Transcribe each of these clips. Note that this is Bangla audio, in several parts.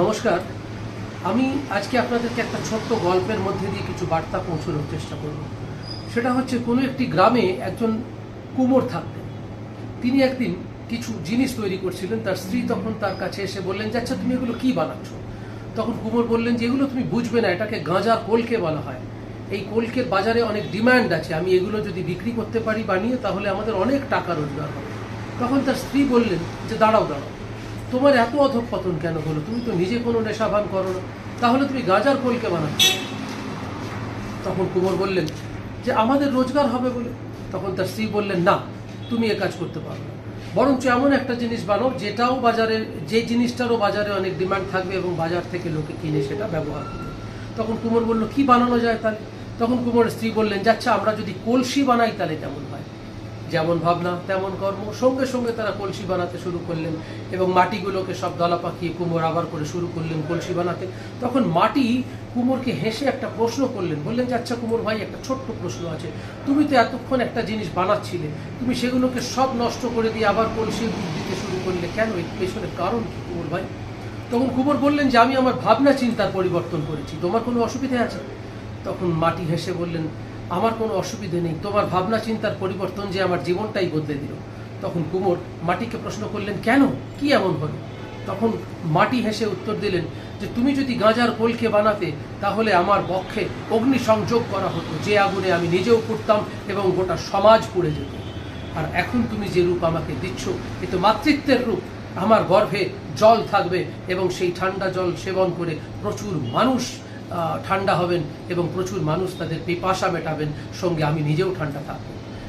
নমস্কার। আমি আজকে আপনাদেরকে একটা ছোট্ট গল্পের মধ্যে দিয়ে কিছু বার্তা পৌঁছানোর চেষ্টা করব। সেটা হচ্ছে, কোনো একটি গ্রামে একজন কুমোর থাকতেন। তিনি একদিন কিছু জিনিস তৈরি করছিলেন, তার স্ত্রী তখন তার কাছে এসে বললেন যে আচ্ছা তুমি এগুলো কি বানাচ্ছ? তখন কুমোর বললেন যে, এগুলো তুমি বুঝবে না, এটাকে গাঁজার কোলকে বলা হয়। এই কোলকের বাজারে অনেক ডিমান্ড আছে, আমি এগুলো যদি বিক্রি করতে পারি বানিয়ে, তাহলে আমাদের অনেক টাকা রোজগার হবে। তখন তার স্ত্রী বললেন যে, দাঁড়াও দাঁড়াও তোমার এত অধঃপতন কেন হলো? তুমি তো নিজে কোনো নেশাভান করো না। তাহলে তুমি গাজার কোলকে বানাচ্ছ। তখন কুমোর বললেন, যে আমাদের রোজগার হবে বলে। তখন তার স্ত্রী বললেন, না, তুমি এ কাজ করতে পারো বরঞ্চ এমন একটা জিনিস বানাও, যেটাও বাজারে, যে জিনিসটারও বাজারে অনেক ডিমান্ড থাকবে এবং বাজার থেকে লোকে কিনে সেটা ব্যবহার করবে। তখন কুমোর বলল, কি বানানো যায় তাহলে? তখন কুমোর স্ত্রী বললেন, যাচ্ছে, আমরা যদি কলসি বানাই তাহলে কেমন হয়? যেমন ভাবনা, তেমন কর্ম। সঙ্গে সঙ্গে তারা কলসি বানাতে শুরু করলেন এবং মাটিগুলোকে সব দলা পাকিয়ে কুমোর আবার করে শুরু করলেন কলসি বানাতে। তখন মাটি কুমোরকে হেসে একটা প্রশ্ন করলেন। বললেন, যে আচ্ছা কুমোর ভাই, একটা ছোট্ট প্রশ্ন আছে। তুমি তো এতক্ষণ একটা জিনিস বানাচ্ছিলে। তুমি সেগুলোকে সব নষ্ট করে দিয়ে আবার কলসি রূপ দিতে শুরু করলে কেন? এর পেছনের কারণ কি কুমোর ভাই? তখন কুমোর বললেন, যে আমি আমার ভাবনা চিন্তার পরিবর্তন করেছি। তোমার কোনো অসুবিধা আছে? তখন মাটি হেসে বললেন আমার কোনো অসুবিধে নেই। তোমার ভাবনা চিন্তার পরিবর্তন যে আমার জীবনটাই বদলে দিল। তখন কুমোর মাটিকে প্রশ্ন করলেন, কেন? কি এমন হলো তখন মাটি হেসে উত্তর দিলেন যে, তুমি যদি গাঁজার কোলকে বানাতে, তাহলে আমার পক্ষে অগ্নি সংযোগ করা হতো। যে আগুনে আমি নিজেও পুড়তাম এবং গোটা সমাজ পুড়ে যেত। আর এখন তুমি যে রূপ আমাকে দিচ্ছ, এ তো মাতৃত্বের রূপ। আমার গর্ভে জল থাকবে এবং সেই ঠান্ডা জল সেবন করে প্রচুর মানুষ ঠান্ডা হবেন এবং প্রচুর মানুষ তাদের পিপাসা মেটাবেন, সঙ্গে আমি নিজেও ঠান্ডা থাকব।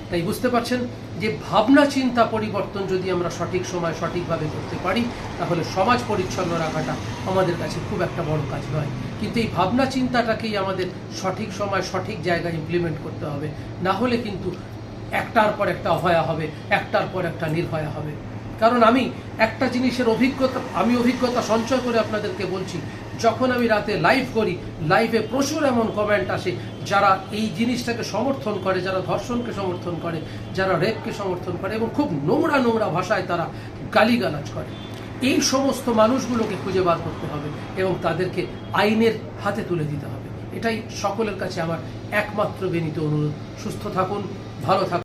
তাই বুঝতে পারছেন যে ভাবনা চিন্তা পরিবর্তন যদি আমরা সঠিক সময় সঠিকভাবে করতে পারি, তাহলে সমাজ পরিচ্ছন্ন রাখাটা আমাদের কাছে খুব একটা বড় কাজ নয়। কিন্তু এই ভাবনা চিন্তাটাকেই আমাদের সঠিক সময় সঠিক জায়গায় ইমপ্লিমেন্ট করতে হবে। না হলে কিন্তু একটার পর একটা অভয়া হবে, একটার পর একটা নির্ভয়া হবে। কারণ আমি একটা জিনিসের অভিজ্ঞতা, আমি অভিজ্ঞতা সঞ্চয় করে আপনাদেরকে বলছি যখন আমি রাতে লাইভ করি লাইভে প্রচুর এমন কমেন্ট আসে, যারা এই জিনিসটাকে সমর্থন করে, যারা ধর্ষণকে সমর্থন করে, যারা রেপকে সমর্থন করে এবং খুব নোংরা নোংরা ভাষায় তারা গালিগালাজ করে। এই সমস্ত মানুষগুলোকে খুঁজে বার করতে হবে এবং তাদেরকে আইনের হাতে তুলে দিতে হবে। এটাই সকলের কাছে আমার একমাত্র বিনীত অনুরোধ। সুস্থ থাকুন, ভালো থাকুন।